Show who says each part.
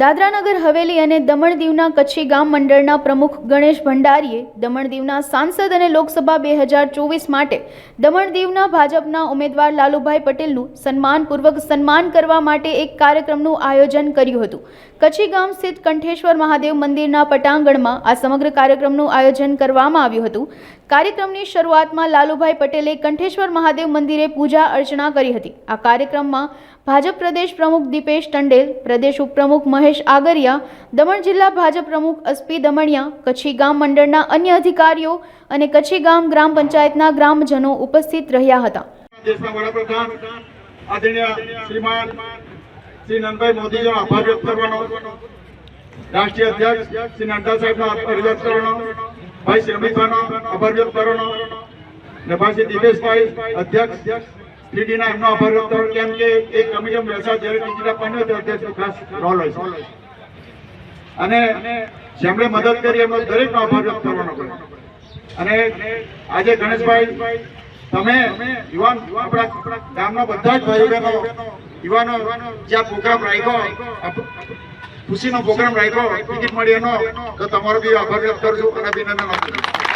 Speaker 1: દાદરાનગર હવેલી અને દમણ દીવના કચ્છી ગામ મંડળના પ્રમુખ ગણેશ ભંડારીએ દમણ દીવના સાંસદ અને લોકસભા બે હજાર ચોવીસ માટે દમણ દીવના ભાજપના ઉમેદવાર લાલુભાઈ પટેલનું સન્માનપૂર્વક સન્માન કરવા માટે એક કાર્યક્રમનું આયોજન કર્યું હતું. કચ્છી ગામ સ્થિત કંઠેશ્વર મહાદેવ મંદિરના પટાંગણમાં આ સમગ્ર કાર્યક્રમનું આયોજન કરવામાં આવ્યું હતું. કાર્યક્રમની શરૂઆતમાં લાલુભાઈ પટેલે કંઠેશ્વર મહાદેવ મંદિરે પૂજા અર્ચના કરી હતી. આ કાર્યક્રમમાં ભાજપ પ્રદેશ પ્રમુખ દીપેશ ટંડેલ, પ્રદેશ ઉપપ્રમુખ મહેશ આગરિયા, દમણ જિલ્લા ભાજપ પ્રમુખ અસ્પી દમણિયા, કચ્છી ગામ મંડળના અન્ય અધિકારીઓ અને કચ્છી ગામ ગ્રામ પંચાયતના ગ્રામજનો ઉપસ્થિત રહ્યા હતા.
Speaker 2: દેશના વડાપ્રધાન, આદરણીય શ્રીમાન શ્રી નંદભાઈ મોદીનો આભાર વ્યક્ત કરવાનો, રાષ્ટ્રીય અધ્યક્ષ શ્રી નડ્ડા સાહેબનો આભાર વ્યક્ત કરવાનો, ભાઈ શ્રી અમિતભાઈનો આભાર વ્યક્ત કરવાનો, ને ભાઈ શ્રી દિપેશભાઈ અધ્યક્ષ શ્રીડીના એમનો આભાર વ્યક્ત કરવાનો કેમ કે એક કમિશન બેસા જ્યારે ટીડીના આપવાની હોય ત્યારે ખાસ રોલ હોય અને જેમણે મદદ કરી એમનો દરેકનો આભાર વ્યક્ત કરવાનો કર્યો અને આજે ગણેશભાઈ, તમે યુવાન આપણા ગામના બધા જ ભાઈ બહેનો યુવાનો જ્યાં પ્રોગ્રામ રાખ્યો ખુશીનો પ્રોગ્રામ રાખ્યો, ટિકિટ મળી એનો, તો તમારો બી આભાર વ્યક્ત કરજો અને અભિનંદન આપજો